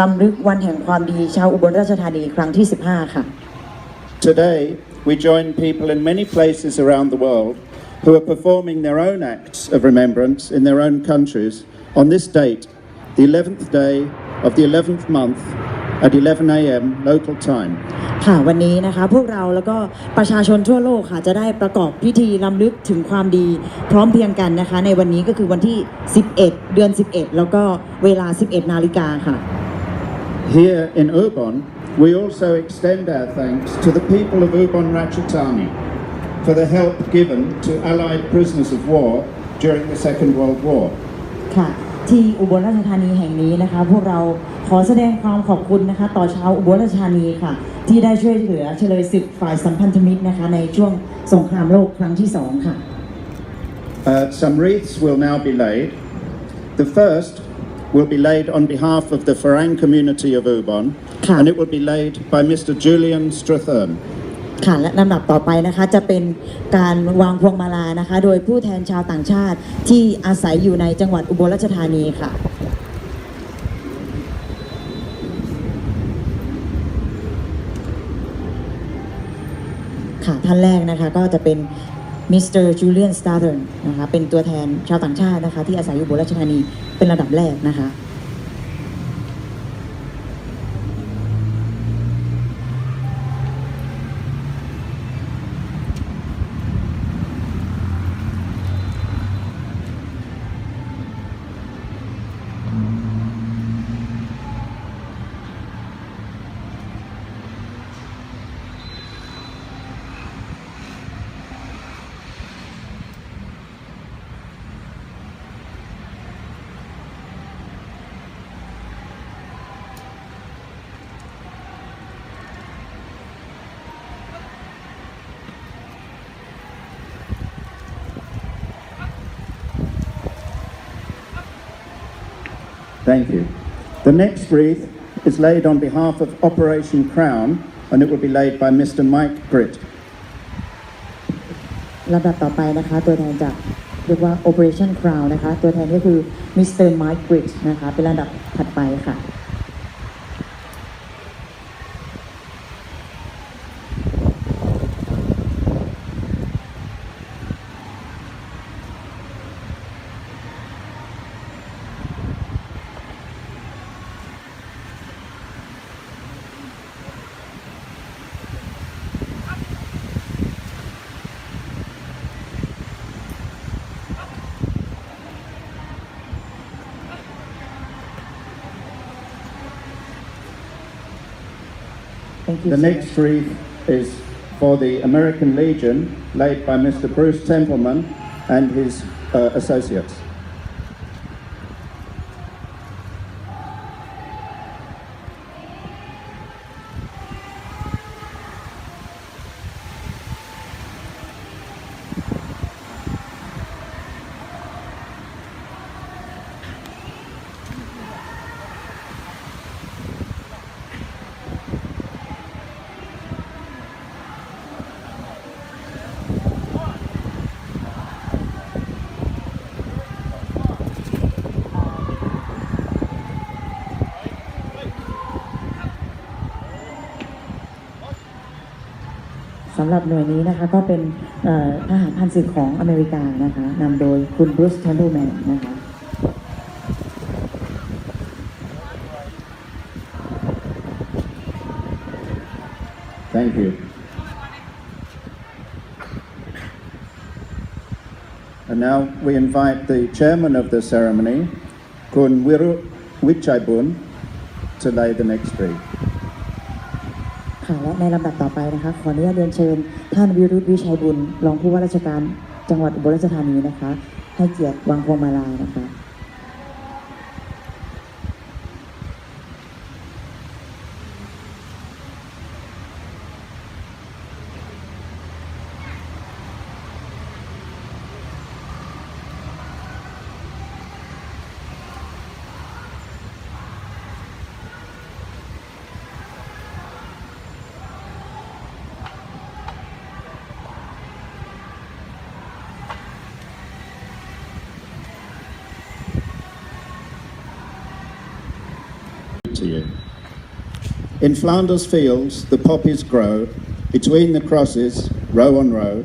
รำลึกวันแห่งความดีชาวอุบลราชธานีครั้งที่ 15 ค่ะ Today, we join people in many places around the world who are performing their own acts of remembrance in their own countries on this date, the 11th day of the 11th month at 11 a.m. local time. ค่ะวันนี้นะคะพวกเราแล้วก็ประชาชนทั่วโลกค่ะจะได้ประกอบพิธีรำลึกถึงความดีพร้อมเพรียงกันนะคะ ในวันนี้ก็คือวันที่ 11 เดือน 11 แล้วก็เวลา 11 นาฬิกาค่ะ Here in Ubon, we also extend our thanks to the people of Ubon Ratchathani for the help given to Allied prisoners of war during the Second World War. ค่ะ ที่อุบลราชธานีแห่งนี้นะคะ พวกเราขอแสดงความขอบคุณนะคะ ต่อชาวอุบลราชธานีค่ะ ที่ได้ช่วยเหลือเฉลยศึกฝ่ายสัมพันธมิตรนะคะ ในช่วงสงครามโลกครั้งที่สองค่ะ Uh, some wreaths will now be laid. The first will be laid on behalf of the Farang community of Ubon, ค่ะ. and it will be laid by Mr. Julian Strathern. ค่ะและลำดับต่อไปนะคะจะเป็นการวางพวงมาลานะคะ โดยผู้แทนชาวต่างชาติที่อาศัยอยู่ในจังหวัดอุบลราชธานีค่ะ ค่ะท่านแรกนะคะก็จะเป็น มิสเตอร์จูเลียนสตาร์เดนนะคะเป็นตัวแทนชาวต่างชาตินะคะที่อาศัยอยู่บนราชธานีเป็นระดับแรกนะคะ Thank you. The next wreath is laid on behalf of Operation Crown, and it will be laid by Mr. Mike Britt. ลำดับต่อไปนะคะตัวแทนจากเรียกว่า Operation Crown นะคะ ตัวแทนก็คือ Mr. Mike Britt นะคะ เป็นลำดับถัดไปค่ะ Thank you. The next wreath is for the American Legion, laid by Mr. Bruce Templeman and his uh, associates. ำหรับหน่วยนี้นะคะก็เป็นอ่อทหารพันศึกของอเมริกานะคะนำโดยคุณบรูซ e ท e ม p ลแมนนะคะ Thank you. And now we invite the chairman of the ceremony, Kun Wiru Wichaibun, to lay the next wreath. ค่ะและในลำดับต่อไปนะคะขออนุญาตเรียนเชิญ ท่านวิรุธวิชัยบุญรองผู้ว่าราชการจังหวัดอุบลราชธานีนะคะ ให้เกียรติวางพวงมาลานะคะ to you. In Flanders fields, the poppies grow between the crosses, row on row,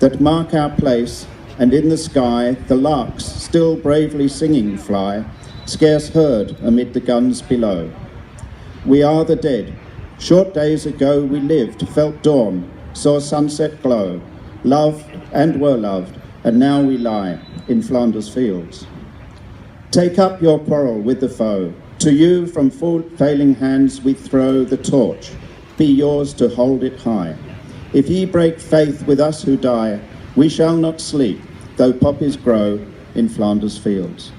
that mark our place, and in the sky the larks, still bravely singing, fly, scarce heard amid the guns below. We are the dead. Short days ago we lived, felt dawn, saw sunset glow, loved and were loved, and now we lie in Flanders fields. Take up your quarrel with the foe. To you from failing hands we throw the torch. Be yours to hold it high. If ye break faith with us who die, we shall not sleep, though poppies grow in Flanders fields.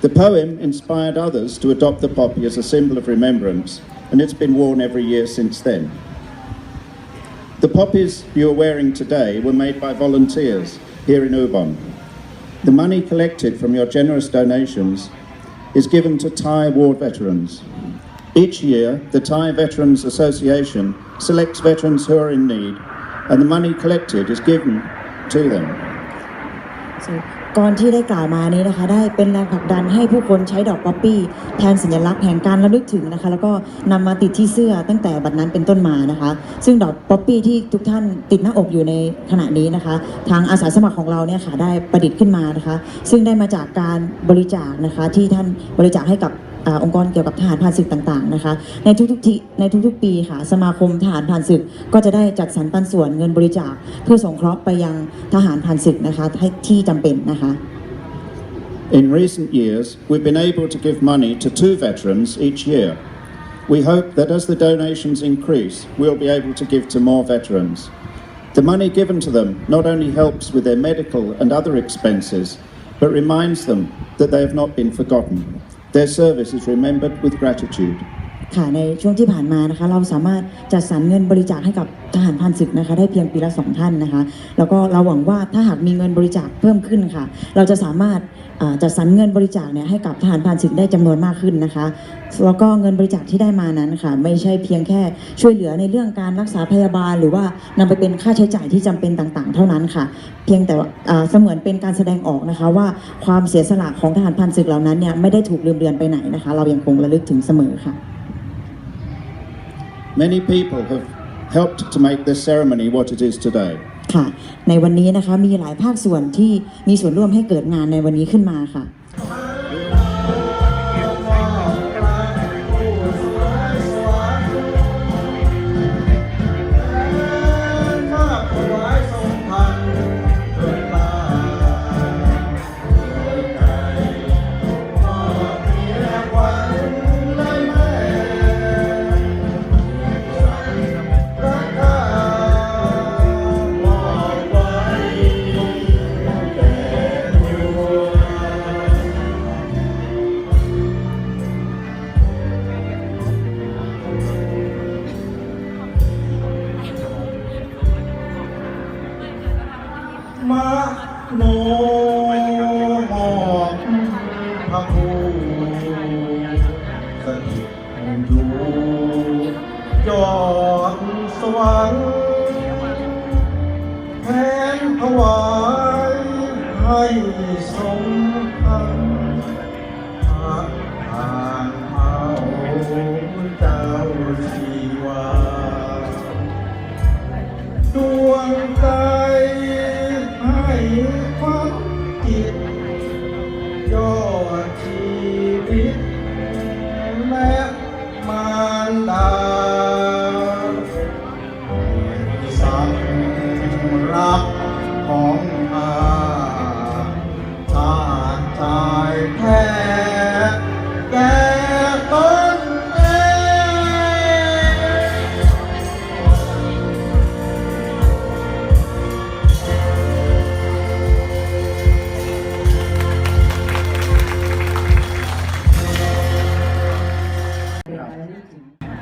The poem inspired others to adopt the poppy as a symbol of remembrance, and it's been worn every year since then. The poppies you are wearing today were made by volunteers here in Ubon. The money collected from your generous donations is given to Thai war veterans. Each year, the Thai Veterans Association selects veterans who are in need, and the money collected is given to them. ก่อนที่ได้กล่าวมานี้นะคะ ได้เป็นแรงผลักดันให้ผู้คนใช้ดอกป๊อปปี้แทนสัญลักษณ์แห่งการระลึกถึงนะคะ แล้วก็นำมาติดที่เสื้อตั้งแต่บัดนั้นเป็นต้นมานะคะ ซึ่งดอกป๊อปปี้ที่ทุกท่านติดหน้าอกอยู่ในขณะนี้นะคะ ทางอาสาสมัครของเราเนี่ยค่ะได้ประดิษฐ์ขึ้นมานะคะ ซึ่งได้มาจากการบริจาคนะคะที่ท่านบริจาคให้กับ องค์กรเกี่ยวกับทหารผ่านศึกต่างๆนะคะ ในทุกๆที่ในทุกๆปีค่ะ สมาคมทหารผ่านศึกก็จะได้จัดสรรปันส่วนเงินบริจาค เพื่อสงเคราะห์ไปยังทหารผ่านศึกนะคะให้ที่จำเป็นนะคะ In recent years, we've been able to give money to two veterans each year. We hope that as the donations increase, we'll be able to give to more veterans. The money given to them not only helps with their medical and other expenses, but reminds them that they have not been forgotten. Their service is remembered with gratitude. ค่ะในช่วงที่ผ่านมานะคะ เราสามารถจัดสรรเงินบริจาคให้กับทหารพันศึกนะคะ ได้เพียงปีละสองท่านนะคะ แล้วก็เราหวังว่าถ้าหากมีเงินบริจาคเพิ่มขึ้นค่ะ เราจะสามารถ จัดสรรเงินบริจาคเนี่ยให้กับทหารพันศึกได้จำนวนมากขึ้นนะคะแล้วก็เงินบริจาคที่ได้มานั้นค่ะ ไม่ใช่เพียงแค่ช่วยเหลือในเรื่องการรักษาพยาบาล หรือว่านำไปเป็นค่าใช้จ่ายที่จำเป็นต่างๆ เท่านั้นค่ะ เพียงแต่เสมือนเป็นการแสดงออกนะคะ ว่าความเสียสละของทหารพันศึกเหล่านั้นเนี่ยไม่ได้ถูกลืมเลือนไปไหนนะคะ เรายังคงระลึกถึงเสมอค่ะ Many people have helped to make this ceremony what it is today. ค่ะ ในวันนี้นะคะมีหลายภาคส่วนที่มีส่วนร่วมให้เกิดงานในวันนี้ขึ้นมาค่ะ อดสวรรค์แทนถวายให้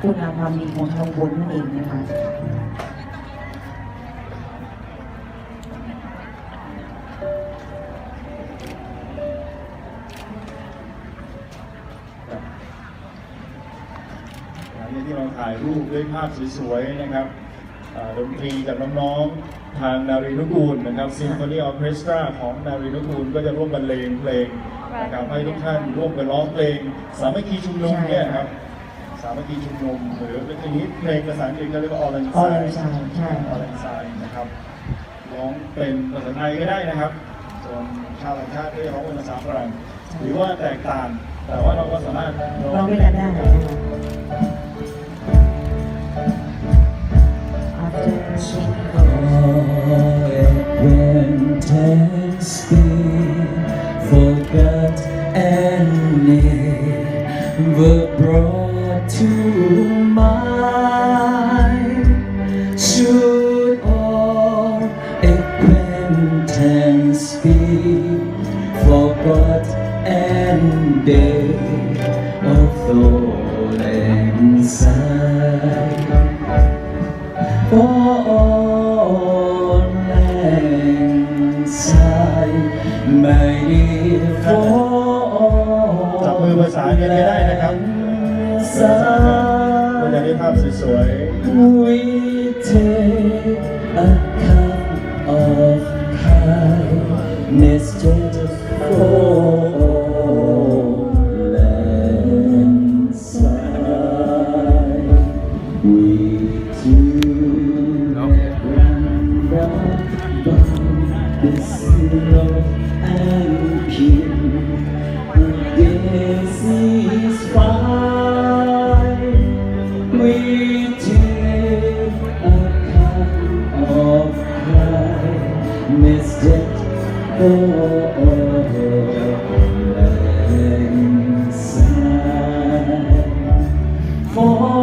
พูดงามความดีของทางบนนั่นเองนะคะหลังากที่เราถ่ายรูปด้วยภาพสวยๆนะครับดนตรีจากน้องๆ ทางนารีนุกูลนะครับซิมโฟนีออเคสตราของนารีนุกูลก็จะร่วมบรรเลงเพลงนะครับให้ทุกท่านร่วมกันร้องเพลง สามัคคีชุมนุมเนี่ยครับ สามัคคีชุมนุมหรือเป็นอย่างนี้เพลงภาษาอังกฤษก็เรียกว่าออเรนออเรนไซน์ใช่ออเรนไซน์นะครับร้องเป็นภาษาไทยก็ได้นะครับส่วนชาวต่างชาติก็จะร้องเป็นภาษาฝรั่งหรือว่าแตกต่าง แต่ว่าเราก็สามารถร้องด้วยกันได้นะคะ After Acquaintance สวยๆ We take account of kindness just for all and side. We do this love and peace. This 我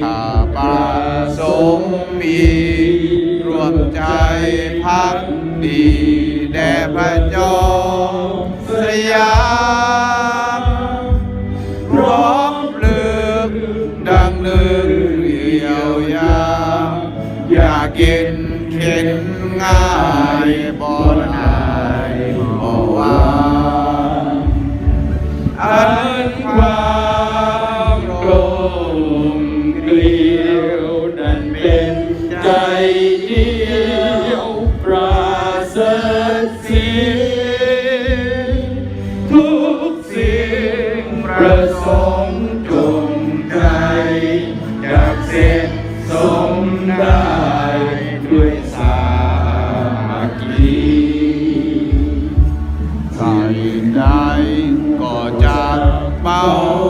ถ้าประสงค์มีรวมใจพักดีแด่พระจอมสยามพร้อมเลือกดังเลือกเรียวยาอยากินเข็นงา เ